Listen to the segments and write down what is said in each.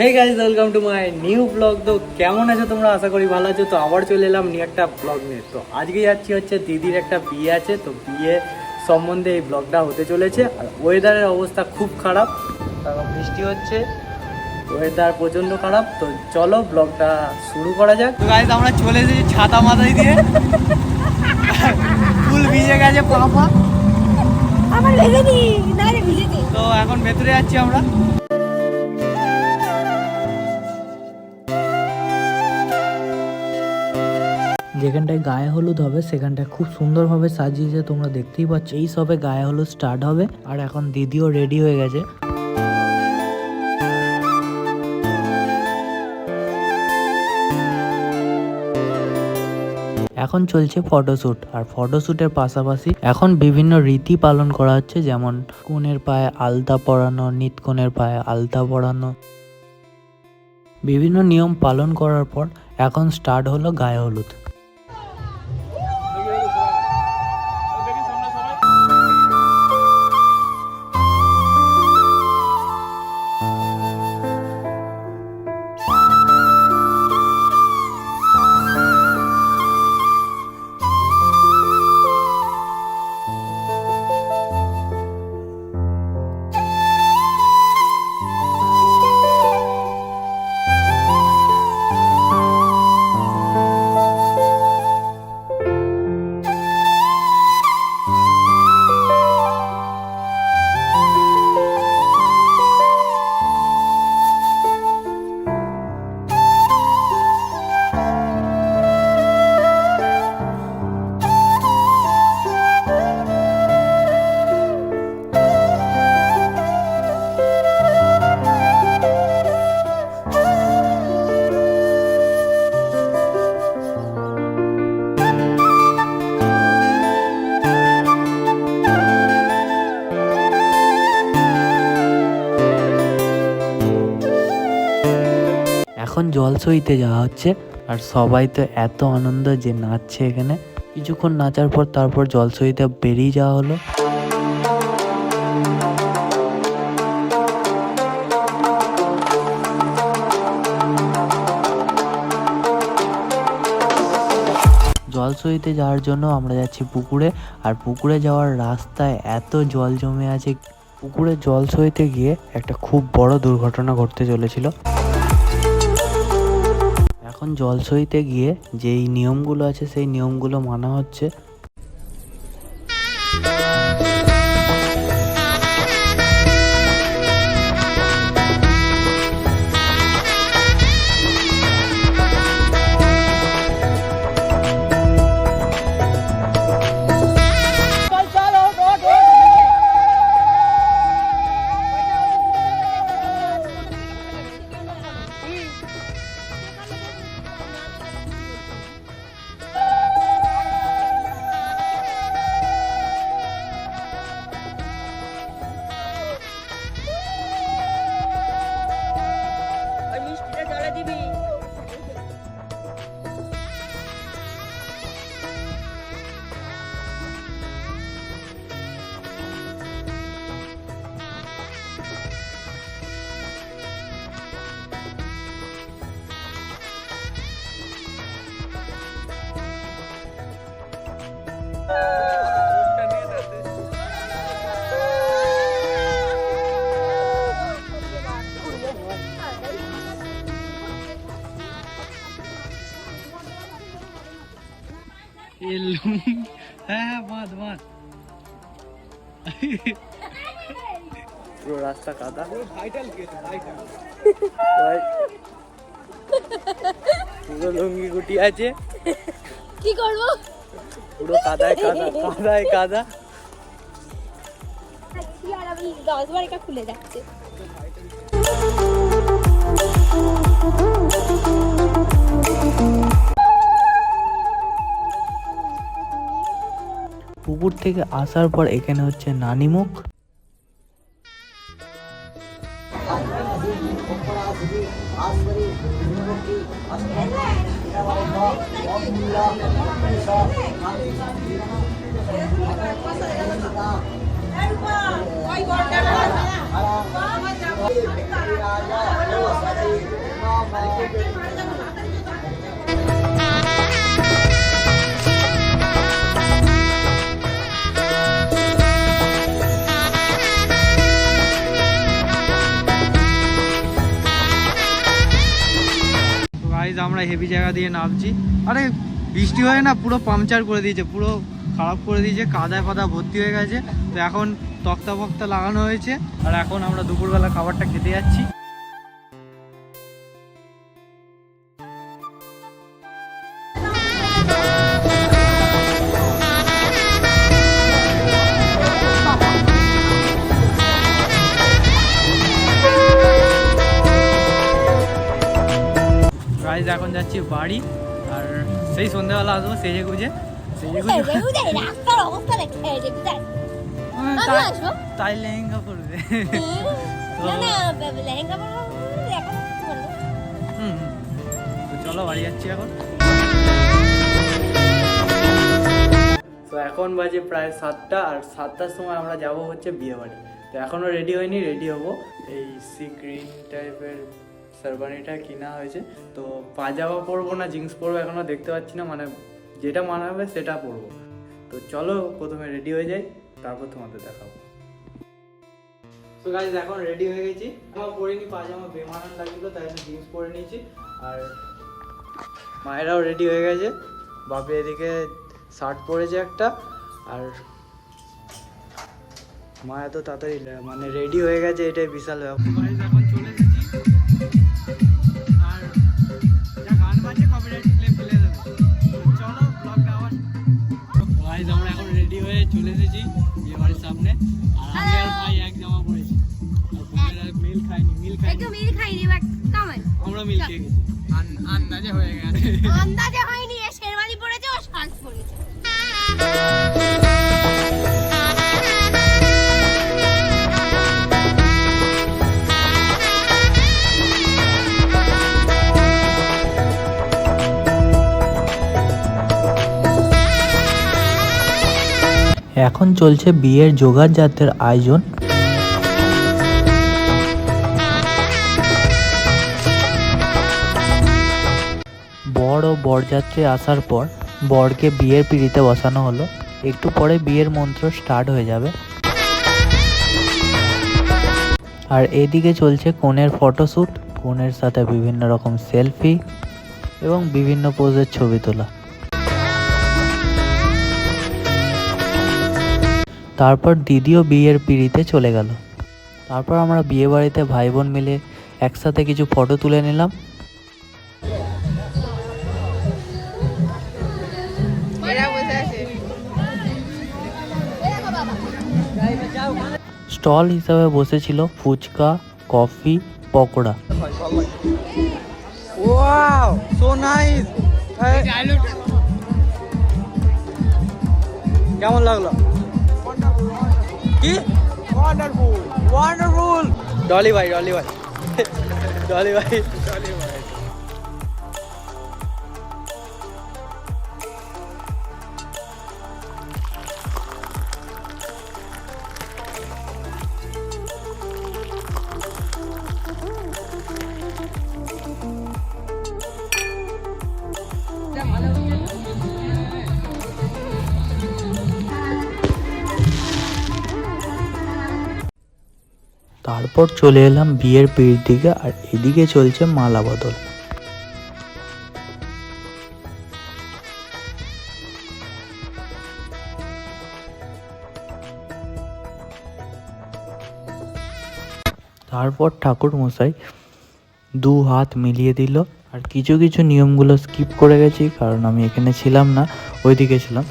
Hey guys welcome to my new blog তো কেমন আছো তোমরা? আশা করি ভালো আছো। তো আবার চলে এলাম নিয়ে একটা ব্লগ নিয়ে। তো আজকে যাচ্ছি হচ্ছে দিদির একটা বিয়ে আছে। তো বিয়ে সম্বন্ধে এই ব্লগটা হতে চলেছে। আর ওয়েদারের অবস্থা খুব খারাপ। কারণ বৃষ্টি হচ্ছে। ওয়েদার প্রচণ্ড খারাপ। তো চলো ব্লগটা শুরু করা যাক। তো গাইজ আমরা চলে এসেছি ছাতা মাথায় দিয়ে। ফুল ভিজে গেছে পাপা আমার তো এখন ভেতরে যাচ্ছি আমরা। যেখানটায় গায়ে হলুদ হবে, সেখানটায় খুব সুন্দরভাবে সাজিয়েছে, তোমরা দেখতেই পাচ্ছ। এই সবে গায়ে হলুদ স্টার্ট হবে, আর এখন দিদিও রেডি হয়ে গেছে। এখন চলছে ফটোশ্যুট আর ফটোশ্যুটের পাশাপাশি এখন বিভিন্ন রীতি পালন করা হচ্ছে, যেমন কনের পায়ে আলতা পরানো নিতকনের পায়ে আলতা পরানো। বিভিন্ন নিয়ম পালন করার পর এখন স্টার্ট হলো গায়ে হলুদ। জল সইতে যাওয়া হচ্ছে। আর সবাই তো এত আনন্দ যে নাচছে এখানে। কিছুক্ষণ নাচার পর তারপর জল সইতে বেরিয়ে যাওয়া হলো। জল সইতে যাওয়ার জন্য আমরা যাচ্ছি পুকুরে। আর পুকুরে যাওয়ার রাস্তায় এত জল জমে আছে। পুকুরে জল সইতে গিয়ে একটা খুব বড় দুর্ঘটনা ঘটতে চলেছিল। এখন জল সইতে গিয়ে যেই নিয়মগুলো আছে সেই নিয়মগুলো মানা হচ্ছে পুরো রাস্তা কাদা। পুরো লুঙ্গি গুটি আছে। কি করব? পুরো কাদায় কাদা কাদায় কাদা। দশ বার এটা খুলে যাচ্ছে। পুকুর থেকে আসার পর এখানে হচ্ছে নানিমুখ। আমরা হেভি জায়গা দিয়ে নামছি। আরে, বৃষ্টি হয়ে না পুরো পাংচার করে দিয়েছে, পুরো খারাপ করে দিয়েছে, কাদায় পাদা ভর্তি হয়ে গেছে। তো এখন তক্তা ফক্তা লাগানো হয়েছে। আর এখন আমরা দুপুরবেলা খাবারটা খেতে যাচ্ছি। গাইজ এখন যাচ্ছি বাড়ি আর সেই সন্ধ্যেবেলা আসব সেজে গুজে। সেজে গুজে? রাস্তার অবস্থা হ্যাঁ, তাই- লেহেঙ্গা পরবে। হুম। তো চলো বাড়ি যাচ্ছি এখন। তো এখন বাজে প্রায় সাতটা আর সাতটার সময় আমরা যাব হচ্ছে বিয়ে বাড়ি তো এখনও রেডি হয়নি রেডি হব। এই সি গ্রিন টাইপের সারবানিটা কিনা হয়েছে। তো পাজামা পরবো না, জিন্স পরবো এখনও দেখতে পাচ্ছি না মানে যেটা মানাবে সেটা পরবো। তো চলো প্রথমে রেডি হয়ে যাই, তারপর তোমাদের দেখাবো। তো গাইজ এখন রেডি হয়ে গেছি। আমার পরিনি, পাজামা বেমানান লাগছিল, তাই জন্য জিন্স পরে নিয়েছি। আর মায়েরাও রেডি হয়ে গেছে। বাপি এদিকে শার্ট পরেছে একটা, আর মা এত তাড়াতাড়ি মানে রেডি হয়ে গেছে, এটাই বিশাল ব্যাপার। চলে এসেছি বিয়ে বাড়ির সামনে। আর আমি আর ভাই এক জামা পরেছি। আর বোনের মিল খাইনি মিল খাইনি একটু মিল খাইনি বাট কামান আমরা মিল খেয়ে গেছি। আন্দাজে হয়ে গেছে। আন্দাজে হয়নি এ শেরওয়ানি পরেছে ও শার্ট পরেছে। এখন চলছে বিয়ের যোগার জাতের আয়োজন। বর ও বরযাত্রী আসার পর বরকে বিয়ের পিড়িতে বসানো হলো। একটু পরে বিয়ের মন্ত্র স্টার্ট হয়ে যাবে। আর এদিকে চলছে কনের ফটোশ্যুট কনের সাথে বিভিন্ন রকম সেলফি এবং বিভিন্ন পোজের ছবি তোলা। তারপর দিদিও বিয়ের পিড়িতে চলে গেল। তারপর আমরা বিয়ে বাড়িতে ভাই বোন মিলে একসাথে কিছু ফটো তুলে নিলাম। স্টল হিসাবে বসেছিল ফুচকা, কফি, পকোড়া। নাইস কেমন লাগল? কি? ওয়ান্ডারফুল ওয়ান্ডারফুল ডলি ভাই ডলি ভাই। ডলি ভাই ডলি তারপর চলে এলাম বিয়ের পিড়ির দিকে আর এদিকে চলছে মালা বদল। তারপর ঠাকুর মশাই দু হাত মিলিয়ে দিল আর কিছু কিছু নিয়মগুলো স্কিপ করে গেছি, কারণ আমি এখানে ছিলাম না, ওইদিকে ছিলাম।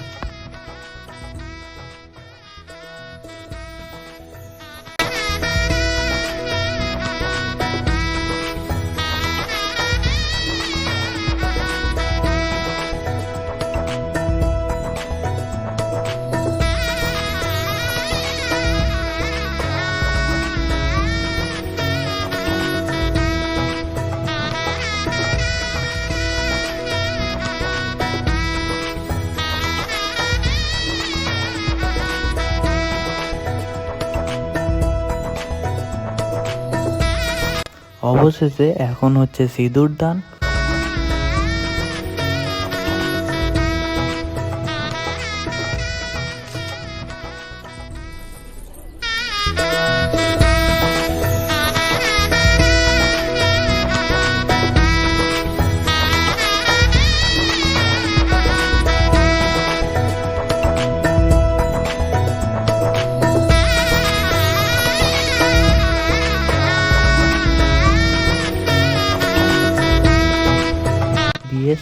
অবশেষে এখন হচ্ছে সিঁদুর দান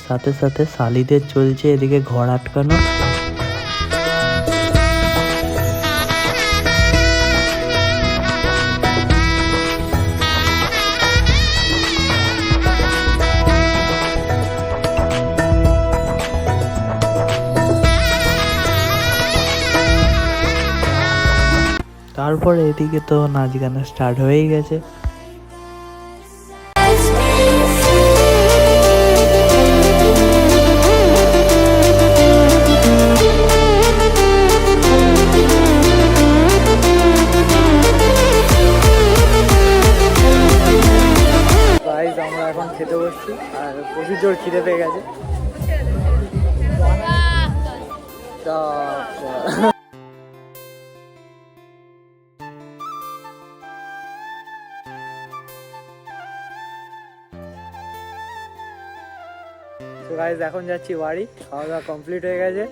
সাথে সাথে শালিদের চলছে এদিকে ঘর আটকানো। তারপরে এদিকে তো নাচ গানা স্টার্ট হয়েই গেছে। গাইজ এখন যাচ্ছি বাড়ি খাওয়া দাওয়া কমপ্লিট হয়ে গেছে।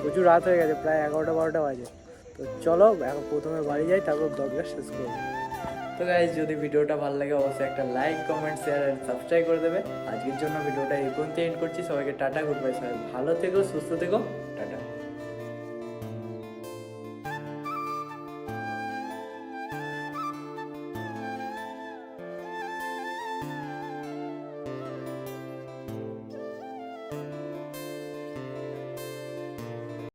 প্রচুর রাত হয়ে গেছে, প্রায় এগারোটা বারোটা বাজে। তো চলো, এখন প্রথমে বাড়ি যাই, তারপর ব্লগটা শেষ করব। তো গাইজ যদি ভিডিওটা ভালো লাগে, অবশ্যই একটা লাইক কমেন্ট শেয়ার আর সাবস্ক্রাইব করে দেবে। আজকের জন্য ভিডিওটা এই পর্যন্ত এন্ড করছি। সবাইকে টাটা গুড বাই সবাই ভালো থেকো, সুস্থ থেকো।